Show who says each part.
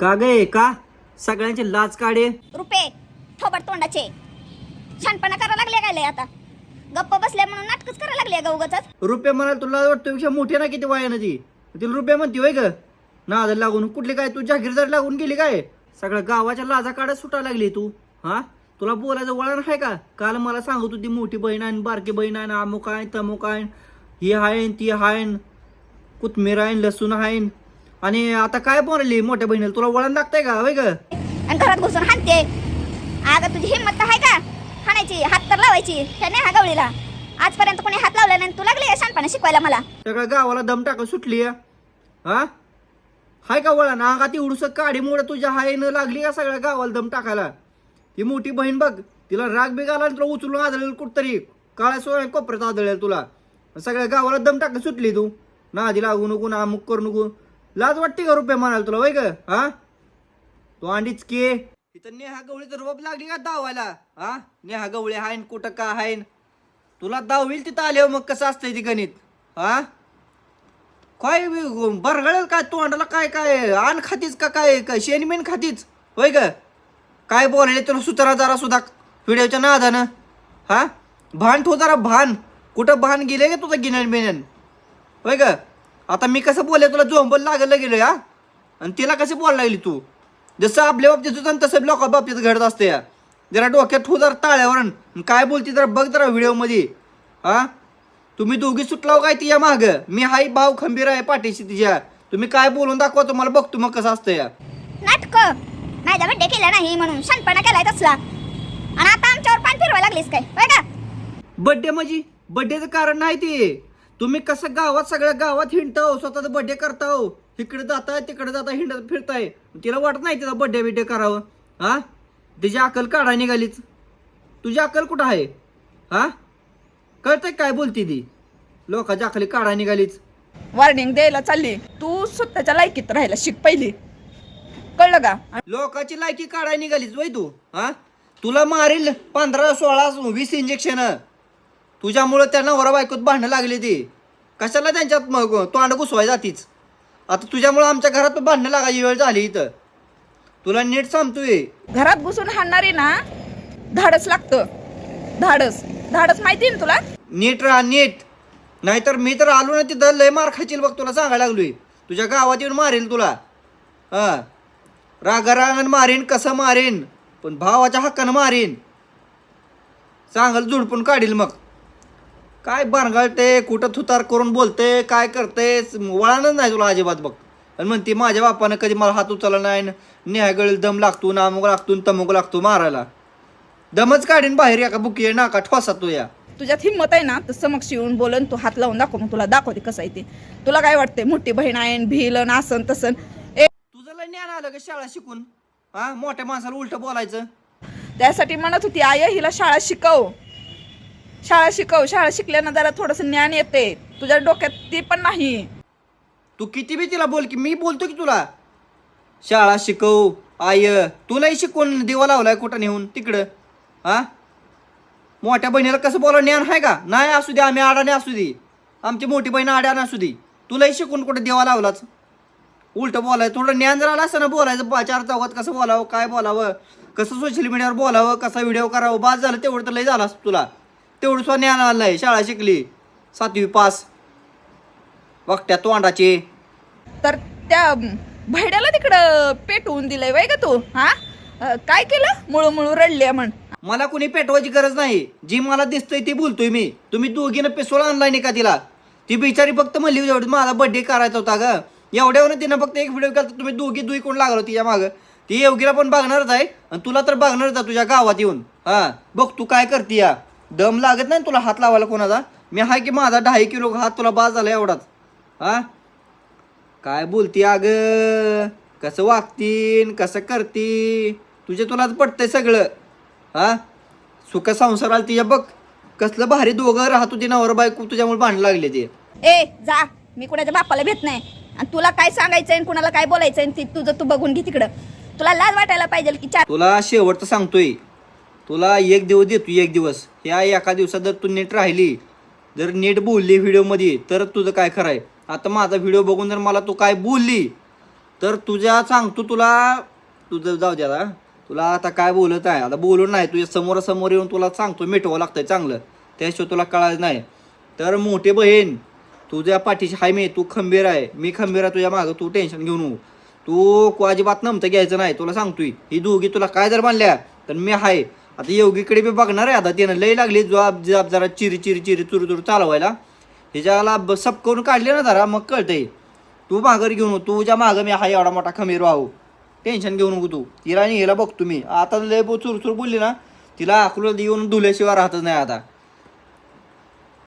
Speaker 1: का गे का? सगळ्यांचे लाच काढे.
Speaker 2: रुपे थोबड तोंडाचे. छानपणा करा लागले काय लय आता? गप्प बसल्या म्हणून नाटकच करा लागले ग उगाच
Speaker 1: रुपये म्हणाल तुला वाटतं पेक्षा मोठी ना किती वयानं ती तिला रुपये म्हणते होय ग. ना लागून कुठली काय? तू जागीरदार लागून गेली काय? सगळ्या गावाच्या लाजा काढत सुटायला लागली तू. हा? तुला बोलायचं वळण आहे का? काल मला सांगत होती मोठी बहीण आहे बारकी बहीण आहे अमुक आहे तमुक आहे. ही आहे ती आहे. कोथमीर आहे लसूण आहे. आणि आता काय बोलली मोठ्या बहिणीला? तुला वळण लागतंय का? होय ग?
Speaker 2: आणि घरात घुसून हाणते. अगं तुझी हिंमत तर आहे का? हाणायची हात तर लावायची. त्या नाही हा गवळीला. आजपर्यंत कोणी हात लावला नाही तू लागली शानपणा शिकवायला मला.
Speaker 1: सगळ्या गावाला दम टाका सुटली. हा? हाय का वळण? अंगात एवढूस काडी मोड तुझ्या हायनं लागली का सगळ्या गावाला दम टाकायला? ती मोठी बहीण बघ तिला राग बिग आला तुला उचलून आदळेल कुठतरी. काळ्या सोळ्या कोपऱ्यात आदळेल तुला. सगळ्या गावाला दम टाका सुटली तू. ना आधी लागू नको ना अमुक करू नको. लाज वाटते का रुपये म्हणाल तुला वय ग हा? तो अंडीच के. इथं नेहा गवळी तर रोप लागली का दावायला? हा? नेहा गवळी हायन कुठं का हायन? तुला दाव होईल तिथं आल्यावर मग कसं असतंय ती गणित? हा? काय बरगळेल काय तोंडाला काय काय आण खातीच का काय काय शेनमेन खातीच? होय ग काय बोलले तुला सुतरा जरा सुद्धा व्हिडिओच्या नादानं? हा? भान ठो जरा भान. कुठं भान गेले का तुझं गिनन बिनन होय ग आता मी कसं बोलले तुला जोंबल लागलं गेलं हा? आणि तिला कसं बोलायला लागली तू? जसं आपल्या बाबतीत होतं ना तसं लोका बाबतीत घडत असते या. जरा डोक्यात ठो जरा ताळ्यावर आणि काय बोलती जरा बघ जरा व्हिडिओमध्ये. हा? तुम्ही दोघी सुटलाव काय तिच्या माग? मी हाय भाऊ खंबीर आहे पाठीशी तिच्या. तुम्ही काय बोलून दाखवा तुम्हाला बघतो मग कसं असतं या.
Speaker 2: नाटक. माझ्या बड्डे केला नाही म्हणून शानपणा केलाय तसला. आणि आता आमच्यावर पान फिरवायला लागलीस काय? का?
Speaker 1: बड्डे म्हणजे? बड्डेचं कारण नाही ते. तुम्ही कसं गावात सगळ्या गावात हिंडताव स्वतःचा बड्डे करताव. इकडे जाताय तिकडे जाता हिंडत फिरताय. तिला वाटत नाही तिचा बड्डे बिड्डे करावं. हा? तिची अक्कल काढा निघालीच. तुझी अक्कल कुठं आहे? हा? कळतंय काय बोलती ती? लोकांच्या अक्कली काढा निघालीच.
Speaker 3: वॉर्निंग द्यायला चालली. तू स्वतःच्या लायकीत राहायला शिक पहिली. कळलं का?
Speaker 1: लोकांची लायकी काढाय निघालीच वय तू. हा? तुला मारील पंधरा सोळा वीस इंजेक्शन तुझ्यामुळं त्या नवरा बायकोत भांडणं लागली ती. कशाला त्यांच्यात मग तोंड घुसवाय जातीच? आता तुझ्यामुळं आमच्या घरात भांडणं लागायची वेळ झाली इथं. तुला नीट सांगतोय.
Speaker 3: घरात घुसून हाणणारी ना धाडस लागतं. धाडस. धाडस माहिती ना तुला?
Speaker 1: नीट राहा नीट. नाहीतर मी तर आलो ना तिथं लय मार खाशील बघ तुला सांगायला लागलोय. तुझ्या गावात येऊन मारेल तुला. हा. रागा रागानं मारीन कसं मारीन? पण भावाच्या हक्कानं मारीन. चांगलं झुडपून काढील मग. काय बारगाळते कुठं थुतार करून बोलते काय करते वळणच नाही तुला अजिबात बघ. आणि म्हणते माझ्या बापानं कधी मला हात उचलला नाही नेहागळी दम लागतो नामुक लागतो तमुक लागतो मारायला. दमच काढीन बाहेर एका बुकी नाका ठोसा तू या.
Speaker 3: तुझ्यात हिंमत आहे ना तर समक्ष येऊन बोलन तू हात लावून दाखव मग तुला दाखवते कसं आहे ते. तुला काय वाटतंय मोठी बहीण आहे भिलन आसन तसन. ए
Speaker 1: तुझं लय ज्ञान आलं का शाळा शिकून. हा मोठ्या माणसाला उलट बोलायचं.
Speaker 3: त्यासाठी म्हणत होती आय हिला शाळा शिकव. शाळा शिकव शाळा शिकल्यानं जरा थोडंसं ज्ञान येते. तुझ्या डोक्यात ते पण नाही.
Speaker 1: तू किती बी तिला बोल की मी बोलतो की तुला. शाळा शिकव आय तुलाही शिकवून दिवा लावलाय कुठं नेऊन तिकडं. हा? मोठ्या बहिणीला कसं बोला ज्ञान आहे का? नाही असू दे आम्ही आडाने असू दे. आमची मोठी बहीण आड्याने असू दे. तुलाही शिकून कुठं देवा लावलाच? उलट बोलायचं थोडं ज्ञान जर आलं असतं ना बोलायचं चार चौकात कसं बोलावं काय बोलावं कसं सोशल मीडियावर बोलावं कसा व्हिडिओ करावं बाद झालं तेवढं तर लय झालं तुला. तेवढं सुद्धा ज्ञान आलं नाही. शाळा शिकली. सातवी पास. वक्त्या तोंडाचे.
Speaker 3: तर त्या भैड्याला तिकडं पेटवून दिलंय वय का तू हा? अं, काय केलं? मुळू मुळू रडल्या म्हण.
Speaker 1: मला कोणी पेटवायची गरज नाही. जी मला दिसतंय ती बोलतोय मी. तुम्ही दोघीनं पेसोला आणलाय नाही का तिला. ती बिचारी फक्त म्हणली एवढी माझा बर्थडे करायचा होता ग. एवढ्यावर तिनं फक्त एक व्हिडिओ केला तुम्ही दोघी दुई कोण लागलो तिच्या मागं? ती योगीला पण बघणारच आहे. आणि तुला तर बघणारच आहे तुझ्या गावात येऊन. हा बघ तू काय करते या दम लागत नाही तुला हात लावायला कोणाचा? मी हाय की माझा ढाई किलो हात तुला बाज झाला एवढाच. हा? काय बोलती अग? कसं वागतीन कसं करती तुझे तुलाच पटतंय सगळं. हा? सुख संसाराला तिच्या बघ. कसलं भारी दोघं राहत होती नवर बायको तुझ्यामुळे भांडण लागले ते.
Speaker 2: ए जा. मी कुणाच्या बापाला भेट नाही. आणि तुला काय सांगायचंय आणि कुणाला काय बोलायचंय आणि ते तुझं तू बघून घे तिकडं. तुला लाज वाटायला पाहिजे की चार
Speaker 1: तुला शेवटचं सांगतोय. तुला एक दिवस देतो एक दिवस. ह्या एका दिवसात जर तू नीट राहिली जर नीट बोलली व्हिडिओमध्ये तर तुझं काय खरंय आता माझा व्हिडिओ बघून जर मला तू काय बोलली तर तुझ्या सांगतो तुला तुझं जाऊ दे आता. तुला आता काय बोलत आहे? आता बोलून नाही तुझ्या समोरासमोर येऊन तुला सांगतो मिटवावं लागतंय चांगलं. त्याशिवाय तुला कळायचं नाही. तर मोठे बहीण तुझ्या पाठीशी हाय मी तू खंबीर आहे. मी खंबीर आहे तुझ्या मागं तू टेन्शन घेऊन नको तू अजिबात नमतं घ्यायचं नाही तुला सांगतोय. ही दोघी तुला काय जर बांधल्या तर मी आहे आता योगीकडे बी बघणार आहे. आता त्यानं लय लागली जॉब जॉब जरा चिरी चिरी चिरी चुरू चुरू चालवायला. हिच्याला सप करून काढले ना जरा मग कळतंय. तू माघारी घेऊन तुझ्या मागं मी हा एवढा मोठा खमीर वाहू टेन्शन घेऊ नको तू. तिला आणि हिला बघतो मी. आता लय चुरचूर बोलली ना तिला अकलूला येऊन धुल्याशिवाय राहतच नाही आता.